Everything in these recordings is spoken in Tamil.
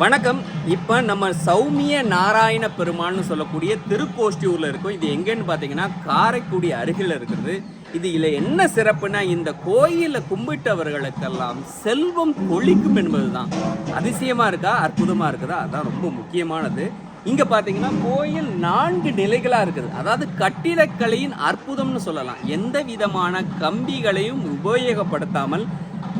வணக்கம். இப்போ நம்ம சௌமிய நாராயண பெருமாள்னு சொல்லக்கூடிய திருக்கோஷ்டியூரில் இருக்கும். இது எங்கேன்னு பார்த்தீங்கன்னா காரைக்குடி அருகில் இருக்கிறது இது இதில் என்ன சிறப்புனா இந்த கோயிலை கும்பிட்டவர்களுக்கெல்லாம் செல்வம் கொளிக்கும் என்பது தான் அதிசயமாக இருக்கா? அற்புதமாக இருக்குதா? அதுதான் ரொம்ப முக்கியமானது. இங்கே பார்த்தீங்கன்னா கோயில் நான்கு நிலைகளாக இருக்குது. அதாவது கட்டிடக்கலையின் அற்புதம்னு சொல்லலாம். எந்த விதமான கம்பிகளையும் உபயோகப்படுத்தாமல்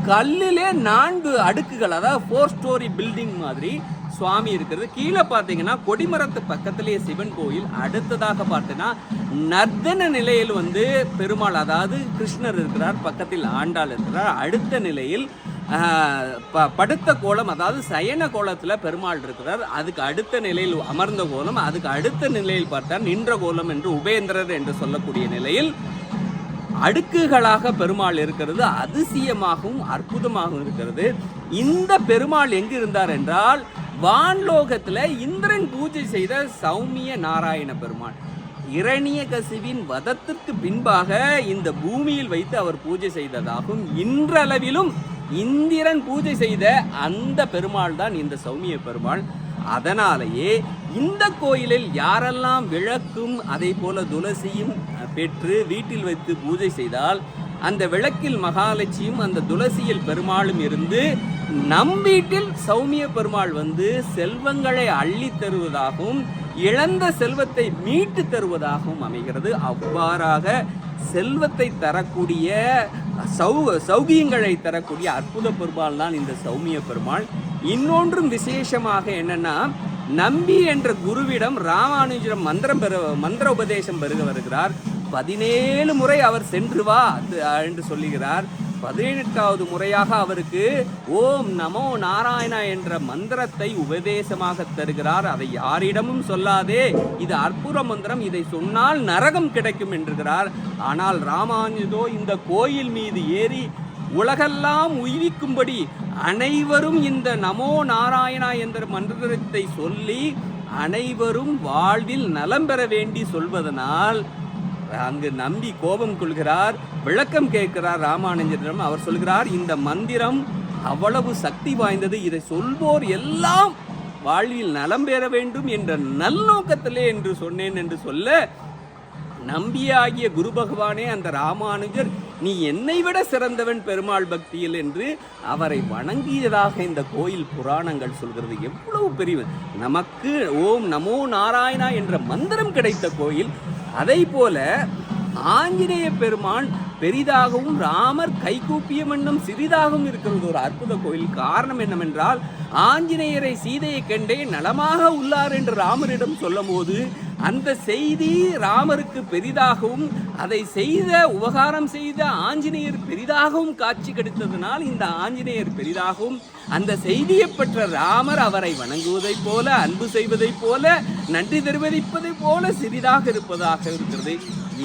கல்லிலே நான்கு அடுக்குகள் அதாவது ஃபோர் ஸ்டோரி பில்டிங் மாதிரி சுவாமி இருக்கிறது. கீழே பார்த்தீங்கன்னா கொடிமரத்து பக்கத்திலேயே சிவன் கோயில் அடுத்ததாக பார்த்தீங்கன்னா நர்த்தன நிலையில் வந்து பெருமாள் அதாவது கிருஷ்ணர் இருக்கிறார் பக்கத்தில் ஆண்டாள் இருக்கிறார். அடுத்த நிலையில் ப- படுத்த கோலம் அதாவது சயன கோலத்தில் பெருமாள் இருக்கிறார். அதுக்கு அடுத்த நிலையில் அமர்ந்த கோலம் அதுக்கு அடுத்த நிலையில் பார்த்தா நின்ற கோலம் என்று உபேந்திரர் என்று சொல்லக்கூடிய நிலையில் அடுக்குகளாக பெருமாள் இருக்கிறது அதிசயமாகவும் அற்புதமாகவும் இருக்கிறது. இந்த பெருமாள் எங்கு இருந்தார் என்றால் வான்லோகத்தில் இந்திரன் பூஜை செய்த சௌமிய நாராயண பெருமாள். இரணிய கசிவின் வதத்திற்கு பின்பாக இந்த பூமியில் வைத்து அவர் பூஜை செய்ததாகும். இன்றளவிலும் இந்திரன் பூஜை செய்த அந்த பெருமாள் தான் இந்த சௌமிய பெருமாள். அதனாலேயே இந்த கோயிலில் யாரெல்லாம் விளக்கும் அதே போல துளசியும் பெற்று வீட்டில் வைத்து பூஜை செய்தால் அந்த விளக்கில் மகாலட்சியும் அந்த துளசியில் பெருமாளும் இருந்து நம் வீட்டில் சௌமிய பெருமாள் வந்து செல்வங்களை அள்ளித் தருவதாகவும் இழந்த செல்வத்தை மீட்டு தருவதாகவும் அமைகிறது. அவ்வாறாக செல்வத்தை தரக்கூடிய சௌ சௌகியங்களை தரக்கூடிய அற்புத பெருமாள் தான் இந்த சௌமிய பெருமாள். இன்னொன்றும் விசேஷமாக என்னன்னா நம்பி என்ற குருவிடம் ராமானுஜம் மந்திரம் பெற மந்திர உபதேசம் பெருக வருகிறார். பதினேழு முறை அவர் சென்று வா என்று சொல்லுகிறார். பதினெட்டாவது முறையாக அவருக்கு ஓம் நமோ நாராயணா என்ற மந்திரத்தை உபதேசமாக தருகிறார். அதை யாரிடமும் சொல்லாதே இது அற்புத மந்திரம் இதை சொன்னால் நரகம் கிடைக்கும் என்கிறார் ஆனால் ராமானுஜோ இந்த கோயில் மீது ஏறி உலகெல்லாம் உய்விக்கும்படி அனைவரும் இந்த நமோ நாராயணா என்ற மந்திரத்தை சொல்லி அனைவரும் வாழ்வில் நலம் பெற வேண்டி சொல்வதனால் அங்கு நம்பி கோபம் கொள்கிறார் விளக்கம் கேட்கிறார் ராமானுஜரிடம். அவர் சொல்கிறார் இந்த மந்திரம் அவ்வளவு சக்தி வாய்ந்தது இதை சொல்வோர் எல்லாம் வாழ்வில் நலம் பெற வேண்டும் என்ற நல்நோக்கத்திலே என்று சொன்னேன் என்று சொல்ல நம்பியாகிய குரு பகவானே அந்த ராமானுஜர் நீ என்னை விட சிறந்தவன் பெருமாள் பக்தியில் என்று அவரை வணங்கியதாக இந்த கோயில் புராணங்கள் சொல்கிறது. எவ்வளவு பெரிய நமக்கு ஓம் நமோ நாராயணா என்ற மந்திரம் கிடைத்த கோயில் அதை போல ஆஞ்சநேய பெருமான் பெரிதாகவும் ராமர் கைகூப்பிய வண்ணம் சிறிதாகவும் இருக்கிறது ஒரு அற்புத கோயில். காரணம் என்னவென்றால் ஆஞ்சநேயரை சீதையை கண்டே நலமாக உள்ளார் என்று ராமரிடம் சொல்லும்போது அந்த செய்தி ராமருக்கு பெரிதாகவும் அதை செய்த உபகாரம் செய்த ஆஞ்சநேயர் பெரிதாகவும் காட்சி கிடைத்ததனால் இந்த ஆஞ்சநேயர் பெரிதாகவும் அந்த செய்தியை பெற்ற ராமர் அவரை வணங்குவதைப் போல அன்பு செய்வதைப் போல நன்றி தெரிவிப்பதைப் போல சிறிதாக இருப்பதாக இருக்கிறது.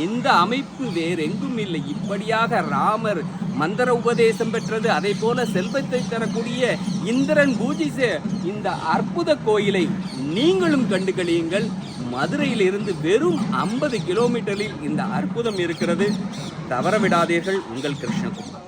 இந்த அமைப்பு வேறெங்கும் இல்லை. இப்படியாக ராமர் மந்திர உபதேசம் பெற்றது. அதை போல செல்வத்தை தரக்கூடிய இந்திரன் பூஜிச இந்த அற்புத கோயிலை நீங்களும் கண்டு கழியுங்கள் மதுரையிலிருந்து வெறும் ஐம்பது கிலோமீட்டரில் இந்த அற்புதம் இருக்கிறது. தவறவிடாதீர்கள் உங்கள் கிருஷ்ணகுமார்.